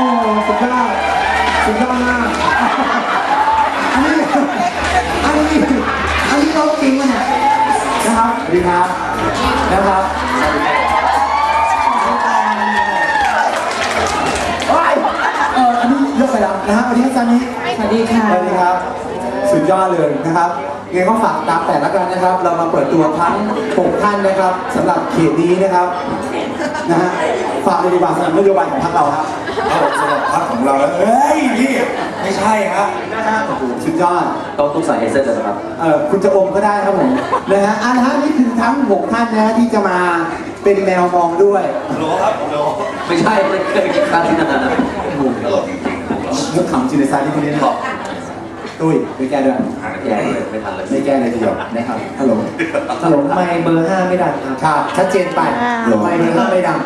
อ้สุดยอดสุดยอดมากอันนี้อันนี้อันนี้เราจริงวะเนี่ยนะครับสวัสดีครับนะครับว้ายเอออันนี้เยอะไปแล้วนะครับสวัสดีครับอาจารย์นี้สวัสดีค่ะสวัสดีครับ สุดยอดเลยนะครับ ยังไงก็ฝากตามแต่ละกันนะครับ เรามาเปิดตัวทั้ง6ท่านนะครับสำหรับเขตนี้นะครับนะฮะฝากเลยดีกว่าสำหรับนโยบายของพรรคเราครับเอาสำหรับพักของเราแล้วเฮ้ยนี่ไม่ใช่ฮะนะฮะโอ้โหสุดยอดต้องต้องใส่เอเซอร์เลยนะครับเออคุณจะอมก็ได้ครับผมนะฮะอันนะนี่คือทั้ง6ท่านนะฮะที่จะมาเป็นแมวมองด้วยโหลครับโหลไม่ใช่ไม่เคยกินข้าวที่นานนะตลกจริงมุกขำจินในซายที่คนนี้นะ ตุ้ยไปแก้ด้วยแย่เลยไม่ทันเลย ไม่แก้เลยทีเดียวนะครับฮัลโหลฮัลโหลไม่เบอร์ห้าไม่ดังครับครับชัดเจนไปไม่ไม่ไม่ไม่ดัง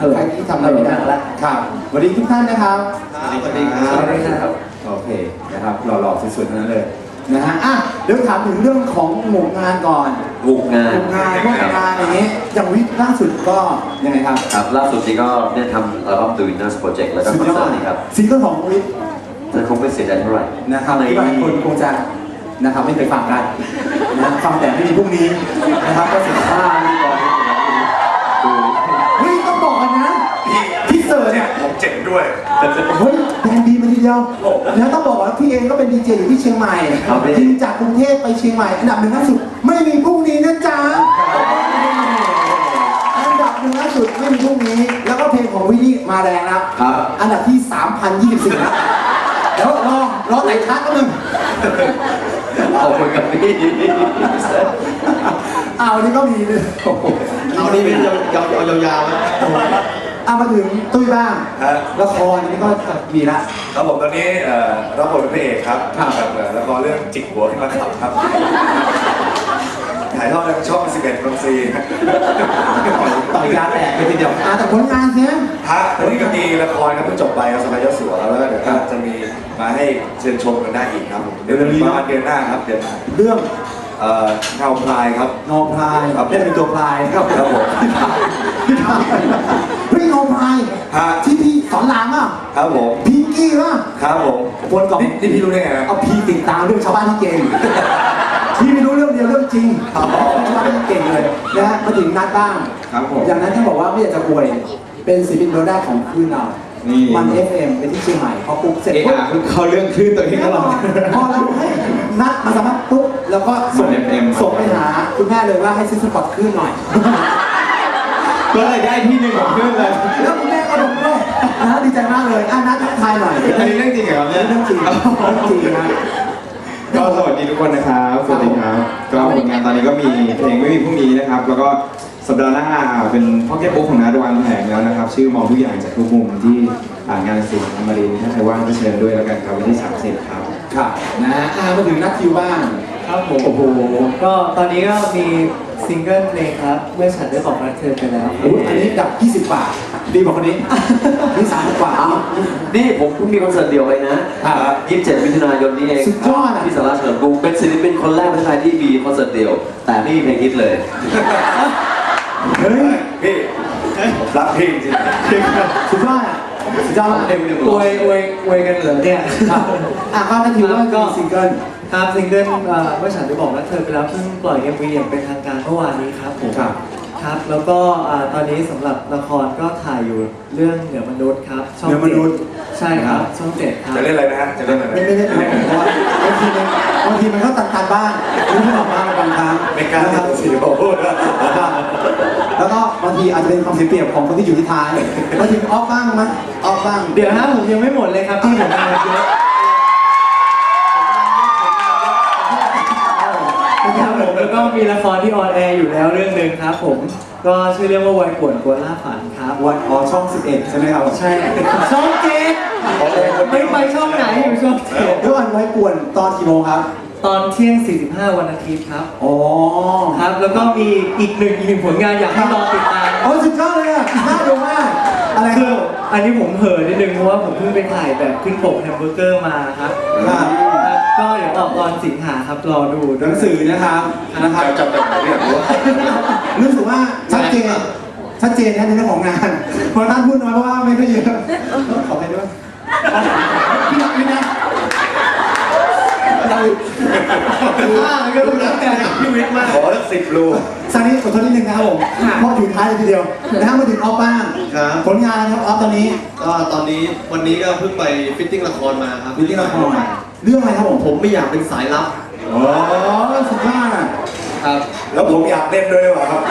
ฮัลโหลใครที่ทำอะไรไม่ได้แล้วครับสวัสดีทุกท่านนะครับสวัสดีคสรับวัสดีครับโอเคนะครับหล่อๆสวยๆทั้งนั้นเลยนะฮะอะเดี๋ยวถามถึงเรื่องของหมู่งานก่อนบุกงานหมู่งานพวกงานอย่างนี้อย่างวิกล่าสุดก็ยังไงครับครับล่าสุดนี้ก็เนี่ยทำอัลบั้ม The Winners Project แล้วก็สุดคอนยอเสิดร์ตนี้ครับซิงเกิลของวิ กแต่คงไม่เสียใจเท่าไหร่นะครับในที่หลายคนคงจะนะครับไม่เคยฟังกันนะฟังแต่ไม่มีพรุ่งนี้นะครับก็เสียค่าก่อนเฮ้ยต้องบอกกันนะที่เสิร์ชเนี่เนี่ยยผมเจ็บด้วยเฮ้ยแบรนด์ดีมาทีเดียวแล้วต้องบอกว่าพี่เองก็เป็นดีเจอยู่ที่เชียงใหม่ครับพี่ทีมจากกรุงเทพไปเชียงใหม่อันดับหนึ่งล่าสุดไม่มีพรุ่งนี้นะจ๊ะอันดับหนึ่งล่าสุดไม่มีพรุ่งนี้ แล้วก็เพลงของวิลลี่มาแรงนะครับครับอันดับที่ 3,024แล้ว เดี๋ยวรอรอไหนทักก็มึงขอบคุณกับพี่อ้าววันนี้ก็มีเลยโอ้โหเอานี่เป็นยาวยาวๆนะเอามาถึงตุ้ยบ้างฮะละครนี่ก็มีละครับผมตอนนี้เอ่อรับบทเป็นพระเอกครับครับกับเอ่อละครเรื่องจิกหัวขึ้นมาขับครับ ถ่ายทอดทางช่อง 11กรมซีต่อยยาแตกไปทีเดียวอะแต่ผลงานเนี่ยฮะตอนนี้ก็มีละครครับเพิ่งจบไปครับสมัยยศสัวแล้วก็เดี๋ยวก็จะมีมาให้เชิญชมกันได้อีกครับผมเดี๋ยวจะมีประมาณเดือนหน้าครับเดือนหน้าเรื่องเอ่อเงาพลายครับเงาพลายครับเล่นเป็นตัวพลายครับครับผมเฮ้ยเงาพลายฮะที่พี่สอนรามอะครับผมพิงกี้ป่ะครับผมวนกับนี่นี่พี่รู้ได้ไงฮะเอาพี่ติดตามเรื่องชาวบ้านที่เก่ง พี่ไม่รู้เรื่องเดียวเรื่องจริงชาวบ้านที่เก่งเลยนะฮะมาถึงนัดบ้างครับผม อย่างนั้นท่านบอกว่าไม่อยากจะอวยเป็นศิลปินเบอร์แรกของคลื่นเรา นี่ มัน FM เป็นที่เชียงใหม่พอปุ๊บเสร็จเอะปุ๊บอะเขาเรื่องคลื่นตัวเองตลอด พอเราให้นัดมาสมัครปุ๊บแล้วก็ส่งมัน FM ส่งไปหาคุณแม่เลยว่าให้ซื้อสปอตคลื่นหน่อย ก็เลยได้ที่หนึ่งของคลื่นเลยแล้วคุณแม่ก็ลงด้วยนะดีใจมากเลยอะนัดทักทายหน่อย อันนี้เรื่องจริงเหรอครับเนี่ย เรื่องจริงเรื่องจริงนะ ก็สวัสดีทุกคนนะครับ สวัสดีครับ ก็ผลงานตอนนี้ก็มีเพลงไม่มีพรุ่งนี้นะครับ แล้วก็สัปดาห์หน้าเป็นพ่อแก้ปุ๊กของนาดวันแผงแล้วนะครับ ชื่อมองทุกอย่างจากทุกมุมที่อ่างานศิลป์อมรินทร์ถ้าใครว่างก็เชิญด้วยแล้วกันครับวันที่30ครับ ครับนะอะมาถึงนัดคิวบ้าง ครับผม โอ้โห ก็ตอนนี้ก็มี ซิงเกิลเพลงครับ เมื่อฉันได้บอกรักเธอไปแล้วโอ้โหอันนี้ดับ 20 บาท ดีกว่าคนนี้ นี่30กว่า นี่ผมเพิ่งมีคอนเสิร์ตเดียวไปนะครับ27มิถุนายนนี้เองสุดยอดอะ ที่สาราเฉลิมกรุงเป็นศิลปินคนแรกในไทยที่มีคอนเสิร์ตเดียว แต่ไม่มีเพลงฮิตเลย เฮ้ยพี่ผมรักพี่จริงๆสุดยอดอะสุดยอดมากเพลงหนึ่งอวยอวยอวยกันเหรอเนี่ยครับอะก็นัดคิวว่าก็ซิงเกิล ครับซิงเกิลเอ่อเมื่อฉันได้บอกรักเธอไปแล้วเพิ่งปล่อย MV อย่างเป็นทางการเมื่อวานนี้ครับผมครับ ครับแล้วก็อ่าตอนนี้สำหรับละครก็ถ่ายอยู่เรื่องเหนือมนุษย์ครับช่องเหนือมนุษย์เจ็ดใช่ครับช่องเจ็ดครับ จะเล่นอะไรนะฮะจะเล่นอะไรไม่ไม่ได้เพราะว่าบางทีมันบางทีมันก็ตันตันๆบ้างรู้ที่ออกมาบางครั้งไม่กล้านะคที่รับจะสีโอ้โหแล้วก็บางทีอาจจะเป็นความเสียเปรียบของคนที่อยู่ที่ท้ายบางทีออฟบ้างไหมออฟบ้าง เดี๋ยวฮะผมยังไม่หมดเลยครับที่ผมทำมาเยอะ มแล้วก็มีละครที่ออนแอร์อยู่แล้วเรื่องหนึ่งครับผม ก็ชื่อเรื่องว่าวัยป่วนกวนล่าฝันครับ วันอ๋อช่อง 11 ใช่ไหมครับใช่ช่องเจ็ดไม่ไปช่องไหนอยู่ช่องเจ็ดเรื่องวันไว้ป่วนตอนกี่โมงครับ ตอนเที่ยง 45 วันอาทิตย์ครับอ๋อครับ แล้วก็มีอีกหนึ่งอีกหนึ่งผลงานอยากให้รอติดตามโอ้ยสุดยอดเลยอะน่าดูมากอะไรคคืรัอบอันนี้ผมเห่อนิดนึงเพราะว่าผมเพิ่งไปถ่ายแบบขึ้นปกแฮมเบอร์เกอร์มาครับครับครับ ก็เดี๋ยวออกตอนสิงหาครับรอดูหนังสือนะครับนะครับจับจับเนี่ยรู้ว่าสึกว่าชัดเจนชัดเจนนะในเรื่องของงานเพราะท่านพูดน้อยเพราะว่าไม่ค่อยเยอะขอไปด้วยพี่น้อกนี่นะเราว่าก็รู้แล้วแต่พี่วิทย์มากขอรักสิบรูซานี่ขอโทษนิดนึงนะครับผมเพราะอยู่ท้ายเลยทีเดียวนะฮะมาถึงออฟบ้างผลงานครับออฟตอนนี้ก็ตอนนี้วันนี้ก็เพิ่งไปฟิตติ้งละครมาครับฟิตติ้งละคร เรื่องอะไรครับผมผมไม่อยากเป็นสายลับอ๋อสุดยอดอะครับ แล้วผมอยากเล่นด้วยหรือเปล่าครับ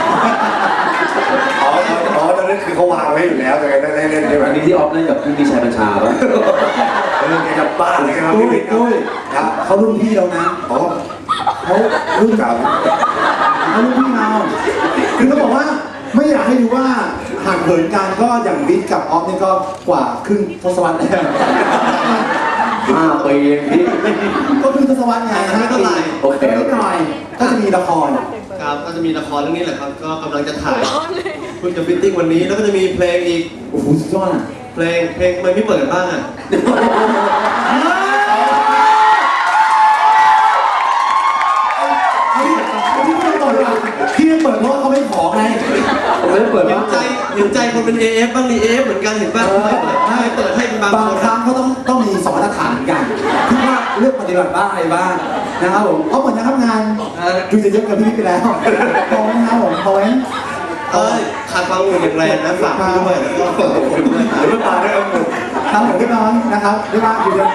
อ๋ออ๋อตอนนั้นคือเขาวางไว้อยู่แล้วแต่ได้เล่นใช่ไหมอันนี้ที่ออฟเล่นกับพี่มีชัยบัญชาปะเออแกจะบ้าเลยครับตุ้พี่ยวิทย์ตุ้ยครับเขารุ่นพี่เรานะอ๋อเขารุ่นครับเขารุ่นพี่เราคือเขาบอกว่าไม่อยากให้ดูว่าห่างเหินกันก็อย่างบิ๊กกับออฟนี่ก็กว่าครึ่งทศวรรษแล้ว ห้าปีเองพี่ ก็ครึ่งทศวรรษไงไม่เท่าไหร่ โอเคนิดหน่อย ก็จะมีละคร ครับก็จะมีละครเรื่องนี้แหละครับ ก็กำลังจะถ่ายเพิ่งจะฟิตติ้งวันนี้ แล้วก็จะมีเพลงอีก โอ้โหสุดยอดอะเพลง เพลงทำไมไม่เปิดกันบ้างอะเฮ้ยพี่ไม่ต้องเปิดอะพี่ไม่เปิดเพราะว่าเขาไม่ขอไงผมไม่ได้เปิดเห็บ้านง ใจเห็นใจคนเป็น AF บ้างดี AF เหมือนกันเห็นป่ะไม่เปิดไม่เปิดให้เป็นบางบางคนครั้งก็ต้องต้องมีสมรรถ ฐานกันที่ว่าเลือกปฏิบัติบ้างอะไรบ้างนะครับผมเอาเหมือนจะทำงานดูจะเยอะกับพี่ไปแล้วพอไหมครับผมพอไหมเอ้ยขาดความอุ่นอย่างแรงนะฝากพี่ด้วยแล้วก็ขอบคุณด้วยครับหรือว่าตาได้เอาหมดครับผมเรียบร้อยนะครับเรียบร้อยอยู่เดียว